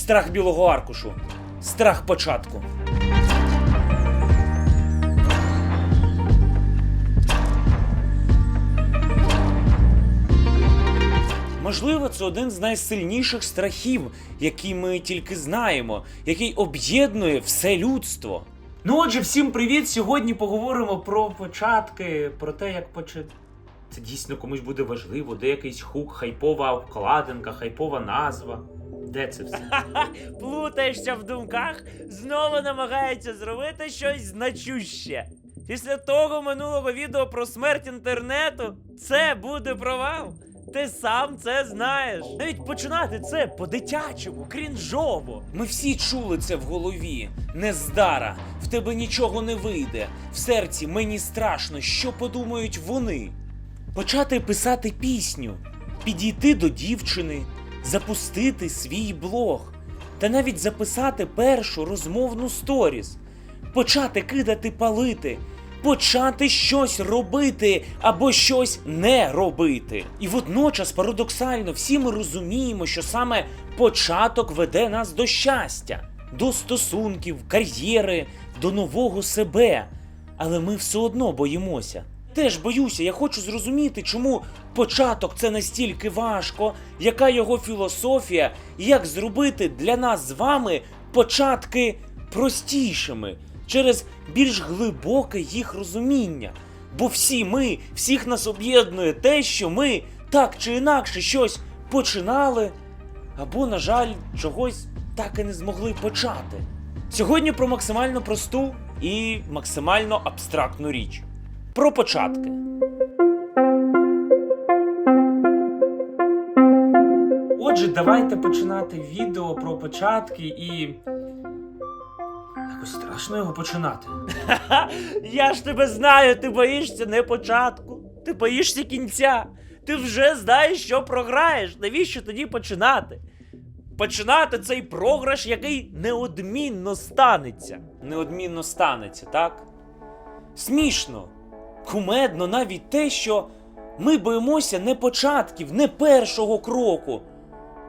Страх білого аркушу. Страх початку. Можливо, це один з найсильніших страхів, які ми тільки знаємо, який об'єднує все людство. Ну отже, всім привіт! Сьогодні поговоримо про початки, про те, як почати. Це дійсно комусь буде важливо, де якийсь хук, хайпова обкладинка, хайпова назва. Де це все? Плутаєшся в думках, знову намагається зробити щось значуще. Після того минулого відео про смерть інтернету це буде провал. Ти сам це знаєш. Навіть починати це по-дитячому, крінжово. Ми всі чули це в голові. Нездара, в тебе нічого не вийде. В серці мені страшно, що подумають вони. Почати писати пісню, підійти до дівчини, запустити свій блог та навіть записати першу розмовну сторіс, почати кидати палити, почати щось робити або щось не робити. І водночас, парадоксально, всі ми розуміємо, що саме початок веде нас до щастя, до стосунків, кар'єри, до нового себе. Але ми все одно боїмося. Теж боюся, я хочу зрозуміти, чому початок це настільки важко, яка його філософія, і як зробити для нас з вами початки простішими через більш глибоке їх розуміння. Бо всі ми, всіх нас об'єднує те, що ми так чи інакше щось починали, або, на жаль, чогось так і не змогли почати. Сьогодні про максимально просту і максимально абстрактну річ. Про початки. Отже, давайте починати відео про початки і. Якось страшно його починати. Я ж тебе знаю, ти боїшся не початку, ти боїшся кінця. Ти вже знаєш, що програєш. Навіщо тоді починати? Починати цей програш, який неодмінно станеться. Неодмінно станеться, так? Смішно, кумедно навіть те, що ми боїмося не початків, не першого кроку.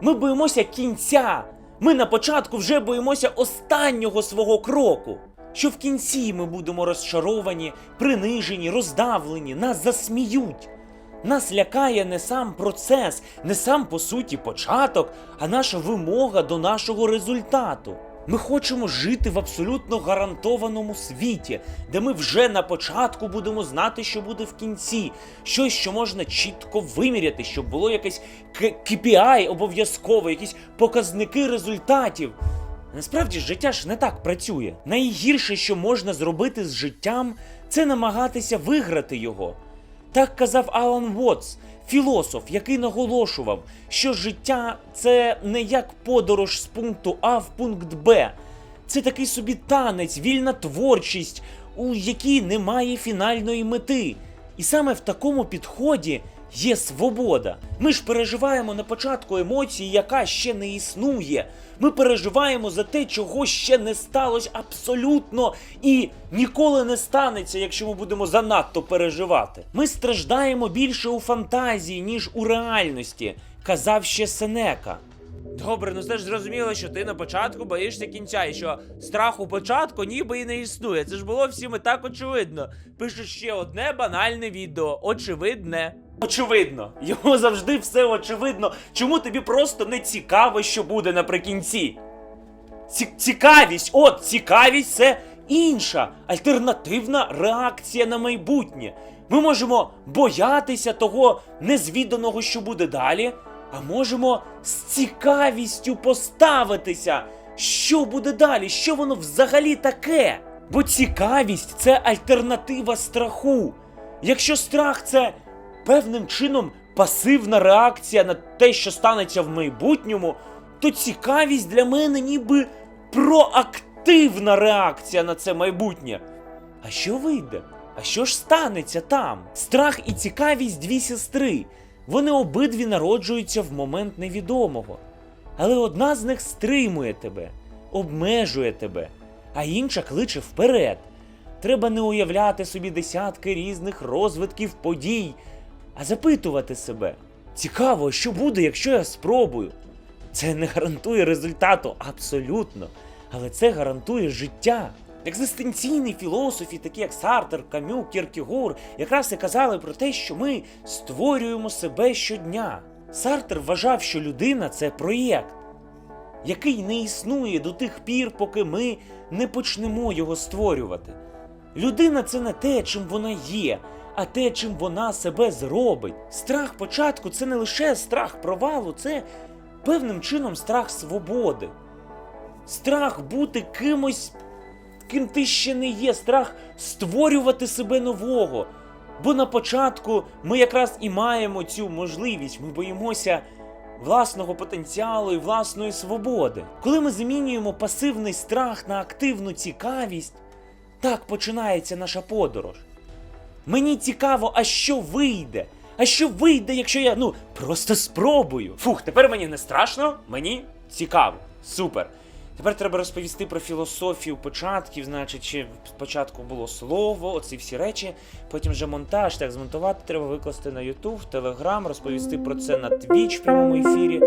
Ми боїмося кінця. Ми на початку вже боїмося останнього свого кроку. Що в кінці ми будемо розчаровані, принижені, роздавлені, нас засміють. Нас лякає не сам процес, не сам по суті початок, а наша вимога до нашого результату. Ми хочемо жити в абсолютно гарантованому світі, де ми вже на початку будемо знати, що буде в кінці, щось, що можна чітко виміряти, щоб було якесь KPI обов'язково, якісь показники результатів. Насправді життя ж не так працює. Найгірше, що можна зробити з життям, це намагатися виграти його. Так казав Алан Вотс, філософ, який наголошував, що життя це не як подорож з пункту А в пункт Б. Це такий собі танець, вільна творчість, у якій немає фінальної мети. І саме в такому підході є свобода. Ми ж переживаємо на початку емоції, яка ще не існує. Ми переживаємо за те, чого ще не сталося абсолютно і ніколи не станеться, якщо ми будемо занадто переживати. Ми страждаємо більше у фантазії, ніж у реальності, казав ще Сенека. Добре, ну це ж зрозуміло, що ти на початку боїшся кінця, і що страху початку ніби і не існує. Це ж було всім і так очевидно. Пишу ще одне банальне відео. Очевидне. Очевидно, йому завжди все очевидно. Чому тобі просто не цікаво, що буде наприкінці? Ці- цікавість, от цікавість це інша альтернативна реакція на майбутнє. Ми можемо боятися того незвіданого, що буде далі, а можемо з цікавістю поставитися, що буде далі, що воно взагалі таке. Бо цікавість це альтернатива страху. Якщо страх це певним чином пасивна реакція на те, що станеться в майбутньому, то цікавість для мене ніби проактивна реакція на це майбутнє. А що вийде? А що ж станеться там? Страх і цікавість дві сестри. Вони обидві народжуються в момент невідомого. Але одна з них стримує тебе, обмежує тебе, а інша кличе вперед. Треба не уявляти собі десятки різних розвитків подій, а запитувати себе: цікаво, що буде, якщо я спробую? Це не гарантує результату абсолютно, але це гарантує життя. Екзистенційні філософи, такі як Сартер, Камю, Кіркігур, якраз і казали про те, що ми створюємо себе щодня. Сартер вважав, що людина це проєкт, який не існує до тих пір, поки ми не почнемо його створювати. Людина це не те, чим вона є, а те, чим вона себе зробить. Страх початку це не лише страх провалу, це певним чином страх свободи. Страх бути кимось, ким ти ще не є, страх створювати себе нового. Бо на початку ми якраз і маємо цю можливість, ми боїмося власного потенціалу і власної свободи. Коли ми замінюємо пасивний страх на активну цікавість, так починається наша подорож. Мені цікаво, а що вийде? А що вийде, якщо я ну просто спробую? Фух, тепер мені не страшно, мені цікаво. Супер. Тепер треба розповісти про філософію початків, значить, чи спочатку було слово, оці всі речі, потім вже монтаж, так змонтувати треба викласти на YouTube, в Telegram, розповісти про це на Twitch в прямому ефірі.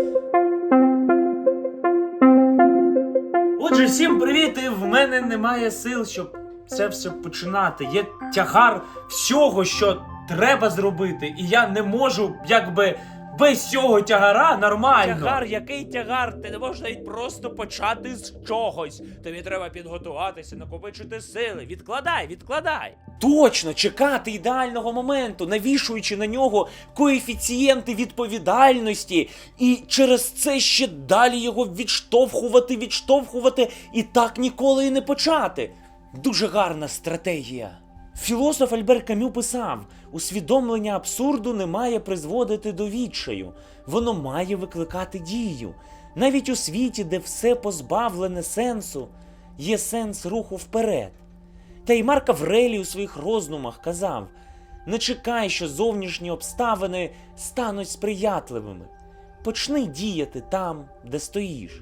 Отже, всім привіт! І в мене немає сил, щоб це все починати. Є тягар всього, що треба зробити, і я не можу, якби без цього тягара нормально. Тягар, який тягар? Ти не можеш навіть просто почати з чогось. Тобі треба підготуватися, накопичити сили. Відкладай, відкладай. Точно чекати ідеального моменту, навішуючи на нього коефіцієнти відповідальності, і через це ще далі його відштовхувати, відштовхувати і так ніколи і не почати. Дуже гарна стратегія. Філософ Альбер Камю писав: усвідомлення абсурду не має призводити до відчаю, воно має викликати дію. Навіть у світі, де все позбавлене сенсу, є сенс руху вперед. Та й Марк Аврелій у своїх роздумах казав: не чекай, що зовнішні обставини стануть сприятливими. Почни діяти там, де стоїш.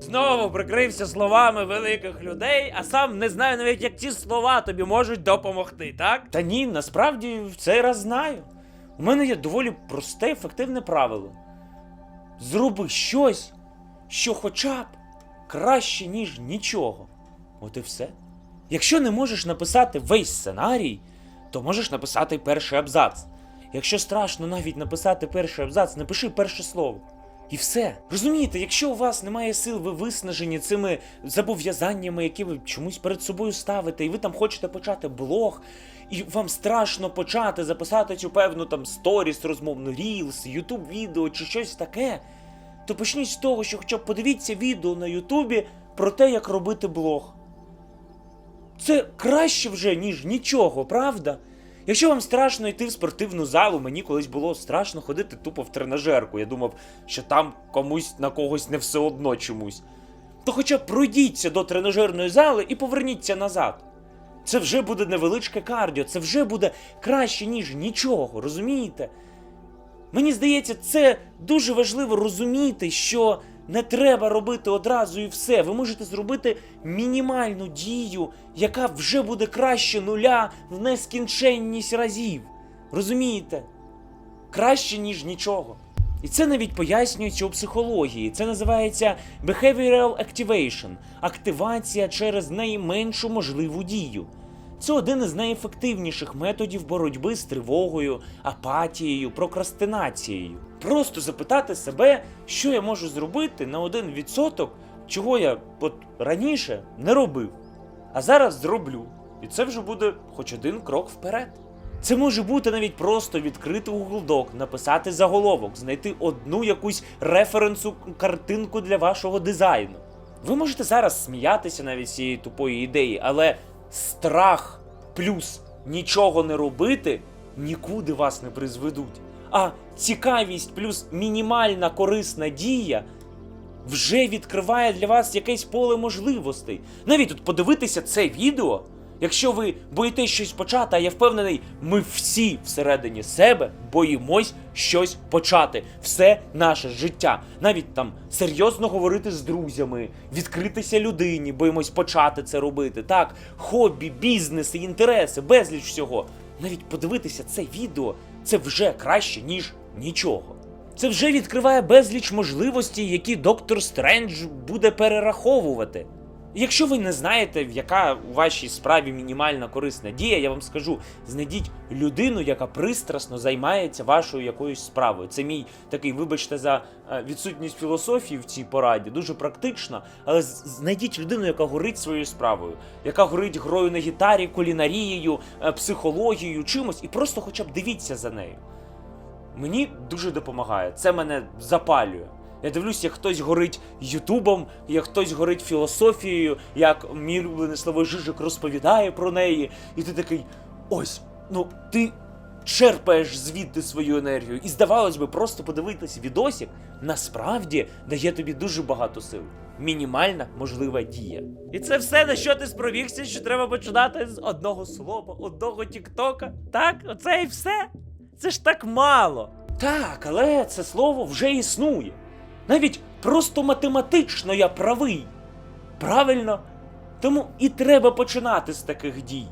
Знову прикрився словами великих людей, а сам не знаю навіть, як ці слова тобі можуть допомогти, так? Та ні, насправді в цей раз знаю. У мене є доволі просте, ефективне правило. Зроби щось, що хоча б краще, ніж нічого. От і все. Якщо не можеш написати весь сценарій, то можеш написати перший абзац. Якщо страшно навіть написати перший абзац, напиши перше слово. І все. Розумієте, якщо у вас немає сил, ви виснажені цими зобов'язаннями, які ви чомусь перед собою ставите, і ви там хочете почати блог, і вам страшно почати записати цю певну там сторіс, розмовну рілс, ютуб відео чи щось таке, то почніть з того, що хоча б подивіться відео на Ютубі про те, як робити блог. Це краще вже, ніж нічого, правда? Якщо вам страшно йти в спортивну залу, мені колись було страшно ходити тупо в тренажерку. Я думав, що там комусь на когось не все одно чомусь. То хоча б пройдіться до тренажерної зали і поверніться назад. Це вже буде невеличке кардіо, це вже буде краще, ніж нічого, розумієте? Мені здається, це дуже важливо розуміти, що не треба робити одразу і все. Ви можете зробити мінімальну дію, яка вже буде краще нуля в нескінченність разів. Розумієте? Краще, ніж нічого. І це навіть пояснюється у психології. Це називається behavioral activation активація через найменшу можливу дію. Це один із найефективніших методів боротьби з тривогою, апатією, прокрастинацією. Просто запитати себе, що я можу зробити на один відсоток, чого я от раніше не робив, а зараз зроблю. І це вже буде хоч один крок вперед. Це може бути навіть просто відкрити Google Doc, написати заголовок, знайти одну якусь референсу картинку для вашого дизайну. Ви можете зараз сміятися навіть цієї тупої ідеї, але страх плюс нічого не робити нікуди вас не призведуть. А цікавість плюс мінімальна корисна дія вже відкриває для вас якесь поле можливостей. Навіть от подивитися це відео. Якщо ви боїтесь щось почати, а я впевнений, ми всі всередині себе боїмось щось почати. Все наше життя. Навіть там серйозно говорити з друзями, відкритися людині, боїмось почати це робити. Так, хобі, бізнеси, інтереси, безліч всього. Навіть подивитися це відео це вже краще, ніж нічого. Це вже відкриває безліч можливостей, які доктор Стрендж буде перераховувати. Якщо ви не знаєте, яка у вашій справі мінімальна корисна дія, я вам скажу: знайдіть людину, яка пристрасно займається вашою якоюсь справою. Це мій такий, вибачте, за е, відсутність філософії в цій пораді, дуже практично. Але знайдіть людину, яка горить своєю справою, яка горить грою на гітарі, кулінарією, е, психологією, чимось, і просто хоча б дивіться за нею. Мені дуже допомагає. Це мене запалює. Я дивлюсь, як хтось горить Ютубом, як хтось горить філософією, як мій улюблений Славой Жижик розповідає про неї, і ти такий: ось, ну ти черпаєш звідти свою енергію. І здавалось би, просто подивитись відосик насправді дає тобі дуже багато сил. Мінімальна можлива дія. І це все, на що ти спровігся, що треба починати з одного слова, одного тіктока. Так, оце і все. Це ж так мало. Так, але це слово вже існує. Навіть просто математично я правий. Правильно? Тому і треба починати з таких дій.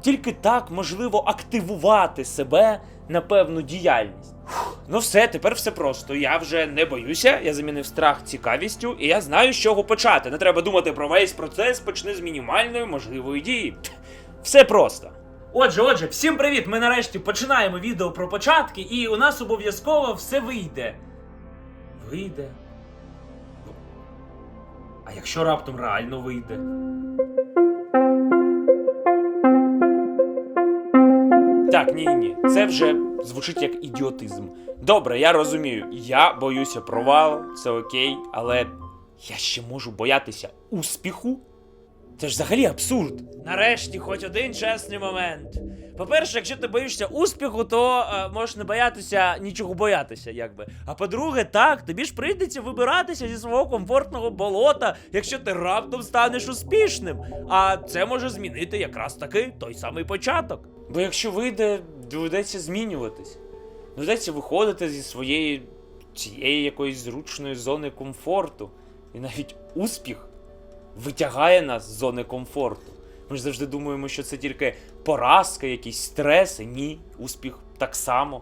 Тільки так можливо активувати себе на певну діяльність. Фух, ну все, тепер все просто. Я вже не боюся, я замінив страх цікавістю, і я знаю, з чого почати. Не треба думати про весь процес, почни з мінімальної можливої дії. Все просто. Отже, отже, всім привіт! Ми нарешті починаємо відео про початки, і у нас обов'язково все вийде. Вийде. А якщо раптом реально вийде? Так, ні, ні, це вже звучить як ідіотизм. Добре, я розумію. Я боюся провалу, це окей, але я ще можу боятися успіху? Це ж взагалі абсурд. Нарешті, хоч один чесний момент. По-перше, якщо ти боїшся успіху, то е, можеш не боятися нічого боятися, якби. А по-друге, так, тобі ж прийдеться вибиратися зі свого комфортного болота, якщо ти раптом станеш успішним. А це може змінити якраз таки той самий початок. Бо якщо вийде, доведеться змінюватись. Доведеться виходити зі своєї цієї якоїсь зручної зони комфорту. І навіть успіх витягає нас з зони комфорту. Ми ж завжди думаємо, що це тільки поразка, якісь стреси. Ні, успіх так само.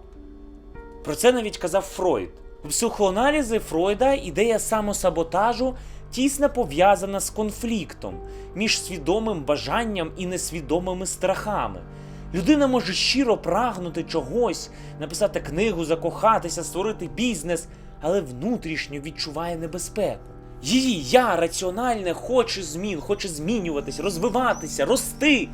Про це навіть казав Фройд. У психоаналізі Фройда ідея самосаботажу тісно пов'язана з конфліктом між свідомим бажанням і несвідомими страхами. Людина може щиро прагнути чогось, написати книгу, закохатися, створити бізнес, але внутрішньо відчуває небезпеку. Її я раціональне хоче змін, хоче змінюватись, розвиватися, рости.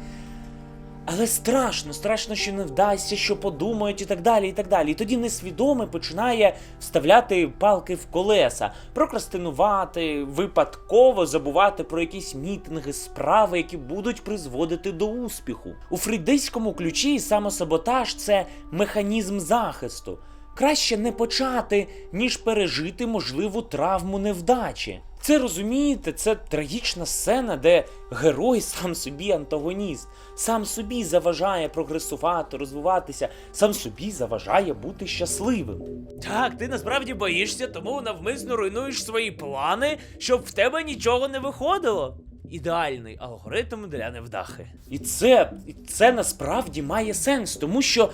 Але страшно, страшно, що не вдасться, що подумають і так далі. І так далі. І тоді несвідоме починає вставляти палки в колеса, прокрастинувати, випадково забувати про якісь мітинги, справи, які будуть призводити до успіху. У фрейдистському ключі самосаботаж це механізм захисту. Краще не почати, ніж пережити можливу травму невдачі. Це розумієте, це трагічна сцена, де герой сам собі антагоніст, сам собі заважає прогресувати, розвиватися, сам собі заважає бути щасливим. Так, ти насправді боїшся, тому навмисно руйнуєш свої плани, щоб в тебе нічого не виходило. Ідеальний алгоритм для невдахи. І це, і це насправді має сенс, тому що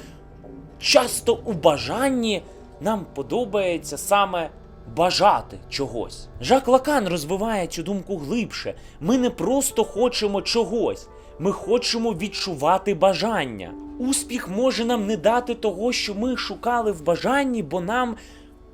часто у бажанні нам подобається саме бажати чогось. Жак Лакан розвиває цю думку глибше. Ми не просто хочемо чогось, ми хочемо відчувати бажання. Успіх може нам не дати того, що ми шукали в бажанні, бо нам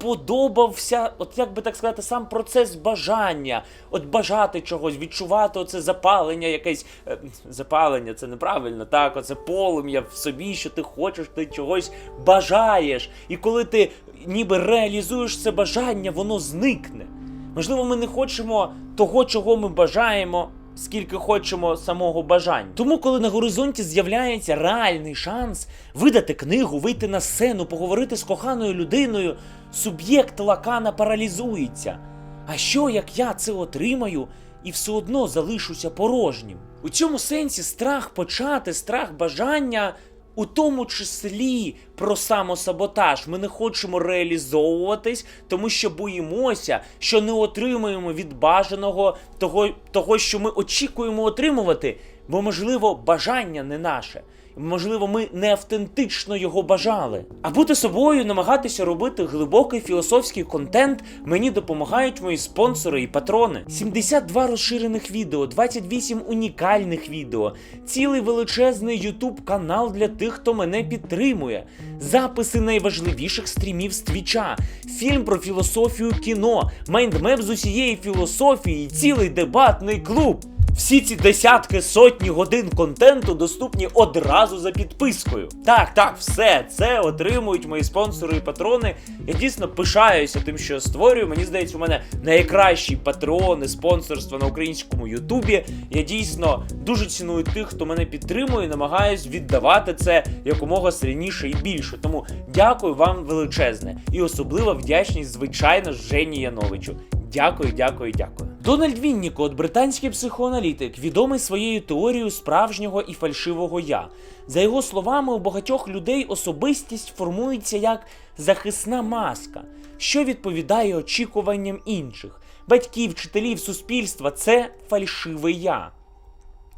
подобався, от як би так сказати, сам процес бажання. От бажати чогось, відчувати оце запалення, якесь е, запалення, це неправильно, так, оце полум'я в собі, що ти хочеш, ти чогось бажаєш. І коли ти ніби реалізуєш це бажання, воно зникне. Можливо, ми не хочемо того, чого ми бажаємо. Скільки хочемо самого бажання. Тому, коли на горизонті з'являється реальний шанс видати книгу, вийти на сцену, поговорити з коханою людиною, суб'єкт лакана паралізується. А що як я це отримаю і все одно залишуся порожнім? У цьому сенсі страх почати, страх бажання, у тому числі про самосаботаж. Ми не хочемо реалізовуватись, тому що боїмося, що не отримуємо від бажаного того, того, що ми очікуємо отримувати, бо, можливо, бажання не наше. Можливо, ми не автентично його бажали. А бути собою, намагатися робити глибокий філософський контент мені допомагають мої спонсори і патрони. 72 розширених відео, 28 унікальних відео, цілий величезний YouTube канал для тих, хто мене підтримує, записи найважливіших стрімів з твіча, фільм про філософію кіно, майндмеп з усієї філософії, цілий дебатний клуб. Всі ці десятки сотні годин контенту доступні одразу за підпискою. Так, так, все це отримують мої спонсори і патрони. Я дійсно пишаюся тим, що я створюю. Мені здається, у мене найкращі патрони спонсорства на українському Ютубі. Я дійсно дуже ціную тих, хто мене підтримує, і намагаюсь віддавати це якомога сильніше і більше. Тому дякую вам величезне. І особлива вдячність, звичайно, Жені Яновичу. Дякую, дякую, дякую. Дональд Віннікот, британський психоаналітик, відомий своєю теорією справжнього і фальшивого я. За його словами, у багатьох людей особистість формується як захисна маска, що відповідає очікуванням інших. Батьків, вчителів, суспільства це фальшиве я,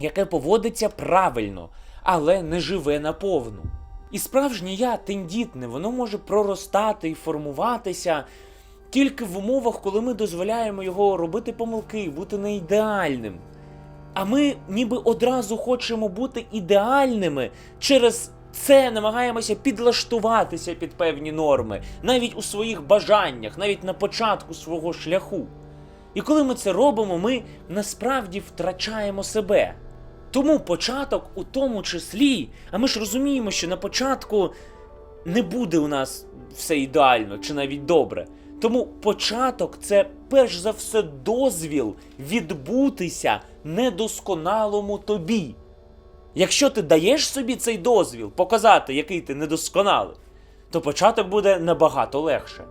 яке поводиться правильно, але не живе наповну. І справжнє я тендітне, воно може проростати і формуватися тільки в умовах, коли ми дозволяємо його робити помилки, бути не ідеальним. А ми ніби одразу хочемо бути ідеальними через це намагаємося підлаштуватися під певні норми, навіть у своїх бажаннях, навіть на початку свого шляху. І коли ми це робимо, ми насправді втрачаємо себе. Тому початок у тому числі, а ми ж розуміємо, що на початку не буде у нас все ідеально чи навіть добре. Тому початок це перш за все дозвіл відбутися недосконалому тобі. Якщо ти даєш собі цей дозвіл показати, який ти недосконалий, то початок буде набагато легше.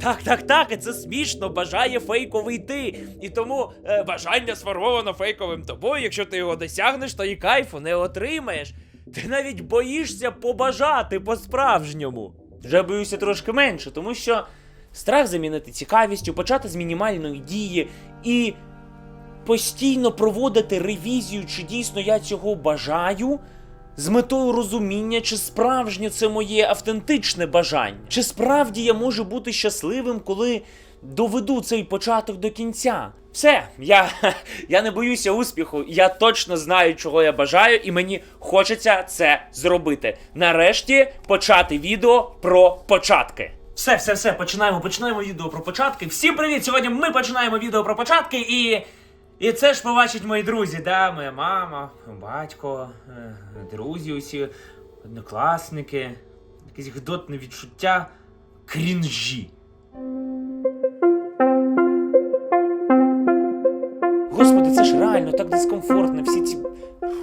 Так, так, так, і це смішно, бажає фейковий ти. І тому е, бажання сформовано фейковим тобою. Якщо ти його досягнеш, то і кайфу не отримаєш. Ти навіть боїшся побажати по-справжньому. Вже боюся трошки менше, тому що страх замінити цікавістю, почати з мінімальної дії і постійно проводити ревізію, чи дійсно я цього бажаю, з метою розуміння, чи справжнє це моє автентичне бажання, чи справді я можу бути щасливим, коли доведу цей початок до кінця. Все, я, я не боюся успіху, я точно знаю, чого я бажаю, і мені хочеться це зробити. Нарешті почати відео про початки. Все, все, все, починаємо, починаємо відео про початки. Всім привіт! Сьогодні ми починаємо відео про початки і. І це ж побачать мої друзі, да, моя мама, батько, е, друзі усі, однокласники, якесь гидотне відчуття крінжі. Господи, це ж реально так дискомфортно. Всі ці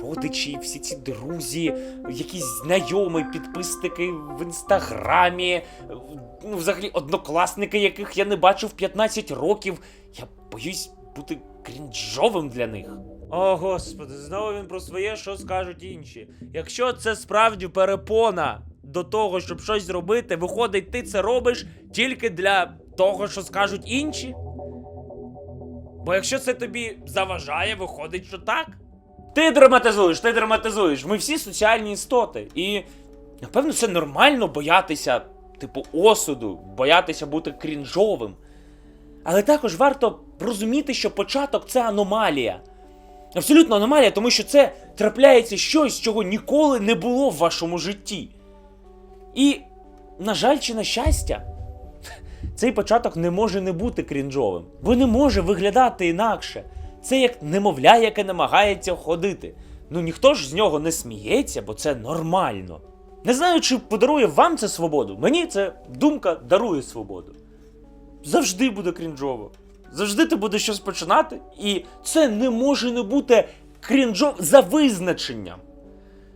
родичі, всі ці друзі, якісь знайомі, підписники в інстаграмі, ну, взагалі однокласники, яких я не бачив 15 років. Я боюсь бути крінжовим для них. О, господи, знову він про своє, що скажуть інші. Якщо це справді перепона до того, щоб щось зробити, виходить, ти це робиш тільки для того, що скажуть інші. Бо якщо це тобі заважає, виходить, що так. Ти драматизуєш, ти драматизуєш. Ми всі соціальні істоти. І напевно це нормально боятися, типу, осуду, боятися бути крінжовим. Але також варто розуміти, що початок це аномалія. Абсолютно аномалія, тому що це трапляється щось, чого ніколи не було в вашому житті. І, на жаль, чи на щастя, цей початок не може не бути крінжовим, бо не може виглядати інакше. Це як немовля, яке намагається ходити. Ну ніхто ж з нього не сміється, бо це нормально. Не знаю, чи подарує вам це свободу. Мені це думка дарує свободу. Завжди буде крінжово. Завжди ти будеш щось починати, і це не може не бути крінжово за визначенням.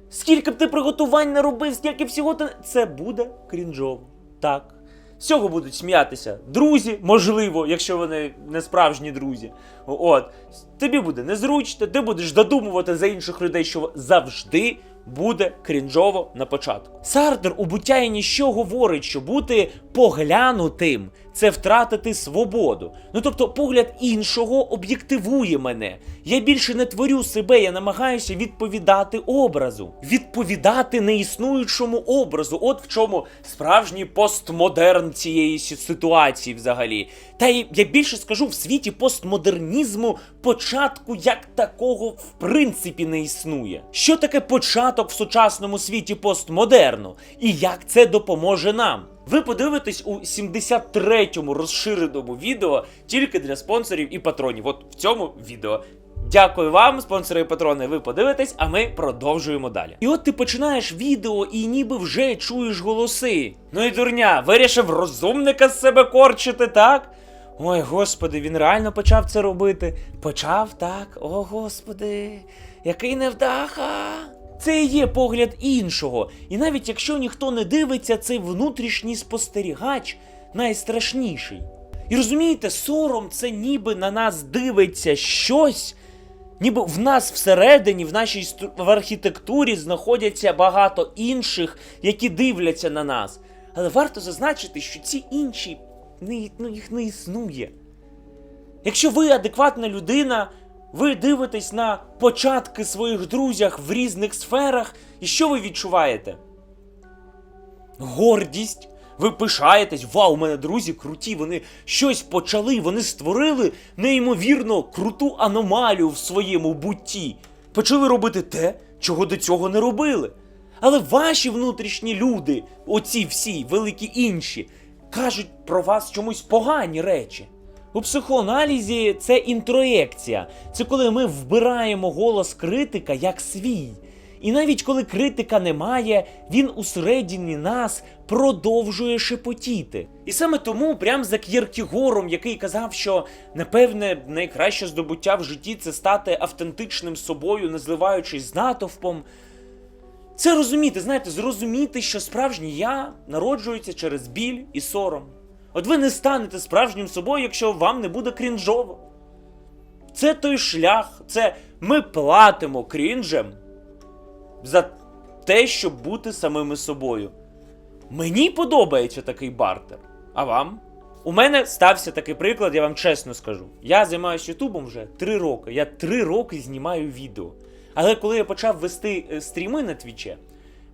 Скільки б ти приготувань не робив, скільки всього ти. Це буде крінжово. Так. З цього будуть сміятися друзі, можливо, якщо вони не справжні друзі. От. Тобі буде незручно, ти будеш додумувати за інших людей, що завжди буде крінжово на початку. Сартер у буття і ніщо говорить, що бути поглянутим це втратити свободу. Ну тобто, погляд іншого об'єктивує мене. Я більше не творю себе, я намагаюся відповідати образу, відповідати неіснуючому образу. От в чому справжній постмодерн цієї ситуації взагалі. Та й я більше скажу, в світі постмодернізму початку як такого в принципі не існує. Що таке початок в сучасному світі постмодерну? І як це допоможе нам? Ви подивитесь у 73-му розширеному відео тільки для спонсорів і патронів. От в цьому відео. Дякую вам, спонсори і патрони. Ви подивитесь, а ми продовжуємо далі. І от ти починаєш відео і ніби вже чуєш голоси. Ну і дурня, вирішив розумника з себе корчити, так? Ой, господи, він реально почав це робити. Почав так, о господи, який невдаха. Це і є погляд іншого. І навіть якщо ніхто не дивиться, цей внутрішній спостерігач найстрашніший. І розумієте, сором це ніби на нас дивиться щось, ніби в нас всередині, в нашій в архітектурі знаходяться багато інших, які дивляться на нас. Але варто зазначити, що ці інші ну, їх не існує. Якщо ви адекватна людина, ви дивитесь на початки своїх друзях в різних сферах, і що ви відчуваєте? Гордість. Ви пишаєтесь, вау, у мене друзі круті, вони щось почали, вони створили неймовірно круту аномалію в своєму бутті. Почали робити те, чого до цього не робили. Але ваші внутрішні люди, оці всі великі інші, кажуть про вас чомусь погані речі. У психоаналізі це інтроєкція. Це коли ми вбираємо голос критика як свій. І навіть коли критика немає, він усередині нас продовжує шепотіти. І саме тому, прям за К'єркігором, який казав, що напевне найкраще здобуття в житті це стати автентичним собою, не зливаючись з натовпом. Це розуміти, знаєте, зрозуміти, що справжній я народжується через біль і сором. От ви не станете справжнім собою, якщо вам не буде крінжово. Це той шлях, це ми платимо крінжем за те, щоб бути самими собою. Мені подобається такий бартер. А вам? У мене стався такий приклад, я вам чесно скажу. Я займаюся Ютубом вже три роки. Я три роки знімаю відео. Але коли я почав вести е, стріми на твіче,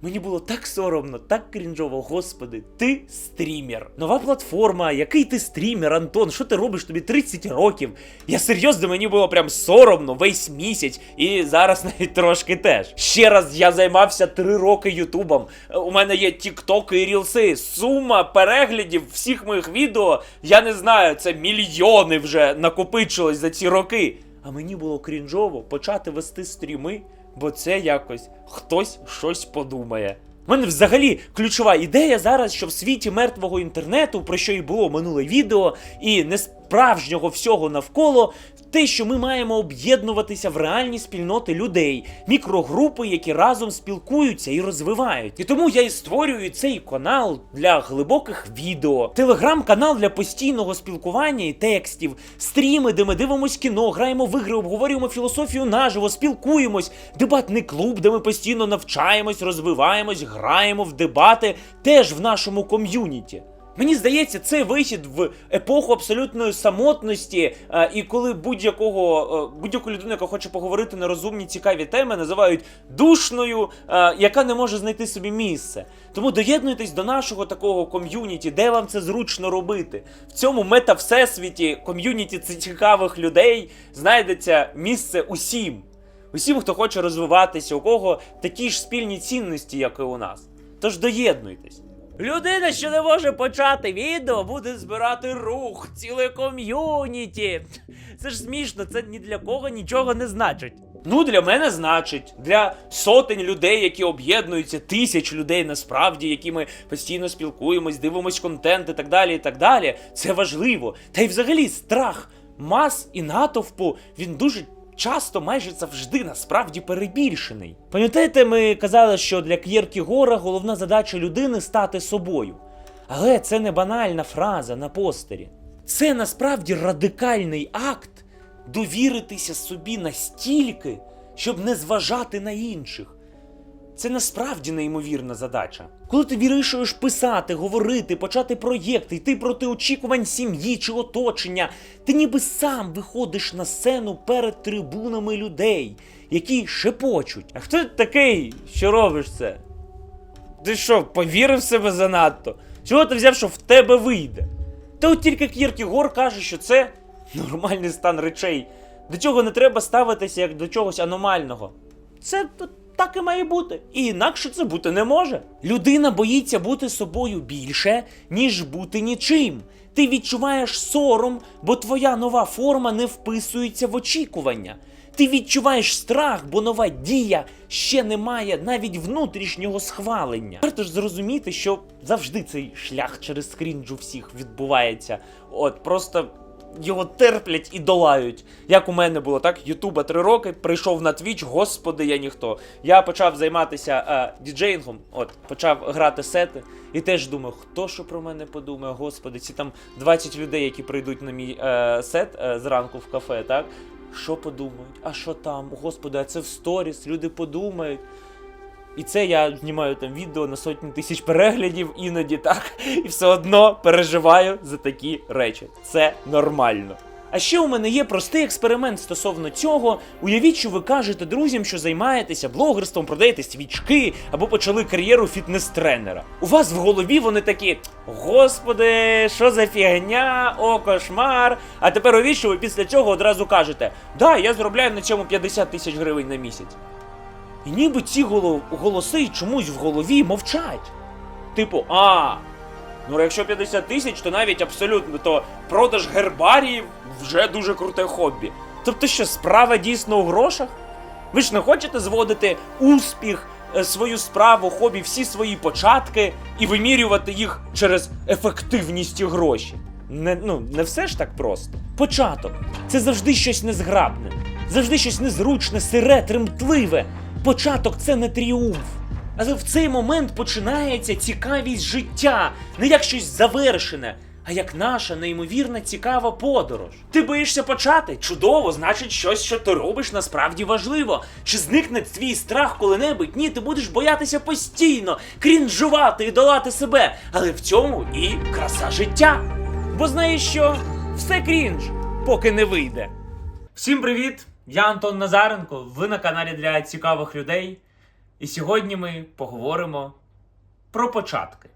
мені було так соромно, так крінжово, господи, ти стрімер. Нова платформа, який ти стрімер, Антон, що ти робиш тобі 30 років? Я серйозно, мені було прям соромно весь місяць, і зараз навіть трошки теж. Ще раз я займався 3 роки Ютубом. У мене є тіктоки і рілси. Сума переглядів всіх моїх відео, я не знаю, це мільйони вже накопичилось за ці роки. А мені було крінжово почати вести стріми, бо це якось хтось щось подумає. У мене взагалі ключова ідея зараз, що в світі мертвого інтернету, про що і було минуле відео, і несправжнього всього навколо, те, що ми маємо об'єднуватися в реальні спільноти людей, мікрогрупи, які разом спілкуються і розвивають. І тому я і створюю цей канал для глибоких відео, телеграм-канал для постійного спілкування і текстів, стріми, де ми дивимось кіно, граємо в ігри, обговорюємо філософію наживо, спілкуємось, дебатний клуб, де ми постійно навчаємось, розвиваємось, граємо в дебати, теж в нашому ком'юніті. Мені здається, це вихід в епоху абсолютної самотності, е, і коли будь-якого е, будь-яку людину, яка хоче поговорити на розумні цікаві теми, називають душною, е, яка не може знайти собі місце. Тому доєднуйтесь до нашого такого ком'юніті, де вам це зручно робити. В цьому мета-всесвіті ком'юніті цікавих людей знайдеться місце усім. Усім, хто хоче розвиватися, у кого такі ж спільні цінності, як і у нас. Тож доєднуйтесь. Людина, що не може почати відео, буде збирати рух, ціле ком'юніті. Це ж смішно, це ні для кого нічого не значить. Ну, для мене значить, для сотень людей, які об'єднуються, тисяч людей насправді, які ми постійно спілкуємось, дивимось контент і так далі. і так далі. Це важливо. Та й взагалі страх мас і натовпу він дуже. Часто майже завжди насправді перебільшений. Пам'ятаєте, ми казали, що для К'єркігора головна задача людини стати собою. Але це не банальна фраза на постері. Це насправді радикальний акт довіритися собі настільки, щоб не зважати на інших. Це насправді неймовірна задача. Коли ти вирішуєш писати, говорити, почати проєкти, йти проти очікувань сім'ї чи оточення, ти ніби сам виходиш на сцену перед трибунами людей, які шепочуть. А хто ти такий, що робиш це? Ти що, повірив в себе занадто? Чого ти взяв, що в тебе вийде? Та от тільки Кіркігор каже, що це нормальний стан речей. До цього не треба ставитися як до чогось аномального. Це так і має бути. І інакше це бути не може. Людина боїться бути собою більше, ніж бути нічим. Ти відчуваєш сором, бо твоя нова форма не вписується в очікування. Ти відчуваєш страх, бо нова дія ще не має навіть внутрішнього схвалення. Варто ж зрозуміти, що завжди цей шлях через скрінж у всіх відбувається. От просто його терплять і долають. Як у мене було, так? Ютуба три роки, прийшов на твіч, господи, я ніхто. Я почав займатися е, діджеїнгом, от, почав грати сети, і теж думав, хто що про мене подумає, господи, ці там 20 людей, які прийдуть на мій е, сет е, зранку в кафе, так? Що подумають? А що там? Господи, а це в сторіс, люди подумають. І це я знімаю там відео на сотні тисяч переглядів, іноді так, і все одно переживаю за такі речі. Це нормально. А ще у мене є простий експеримент стосовно цього. Уявіть, що ви кажете друзям, що займаєтеся блогерством, продаєте свічки або почали кар'єру фітнес-тренера. У вас в голові вони такі: Господи, що за фігня, о, кошмар. А тепер уявіть, що ви після цього одразу кажете: Да, я заробляю на цьому 50 тисяч гривень на місяць. І ніби ці голо- голоси чомусь в голові мовчать. Типу, а, ну якщо 50 тисяч, то навіть абсолютно то продаж гербаріїв вже дуже круте хобі. Тобто що, справа дійсно у грошах? Ви ж не хочете зводити успіх, е, свою справу, хобі, всі свої початки і вимірювати їх через ефективність і гроші. Не, ну, не все ж так просто. Початок це завжди щось незграбне, завжди щось незручне, сире, тремтливе. Початок це не тріумф. Але в цей момент починається цікавість життя, не як щось завершене, а як наша неймовірна цікава подорож. Ти боїшся почати? Чудово, значить, щось, що ти робиш, насправді важливо. Чи зникне твій страх коли-небудь? Ні, ти будеш боятися постійно, крінжувати і долати себе. Але в цьому і краса життя. Бо знаєш що? Все крінж, поки не вийде. Всім привіт! Я Антон Назаренко. Ви на каналі для цікавих людей. І сьогодні ми поговоримо про початки.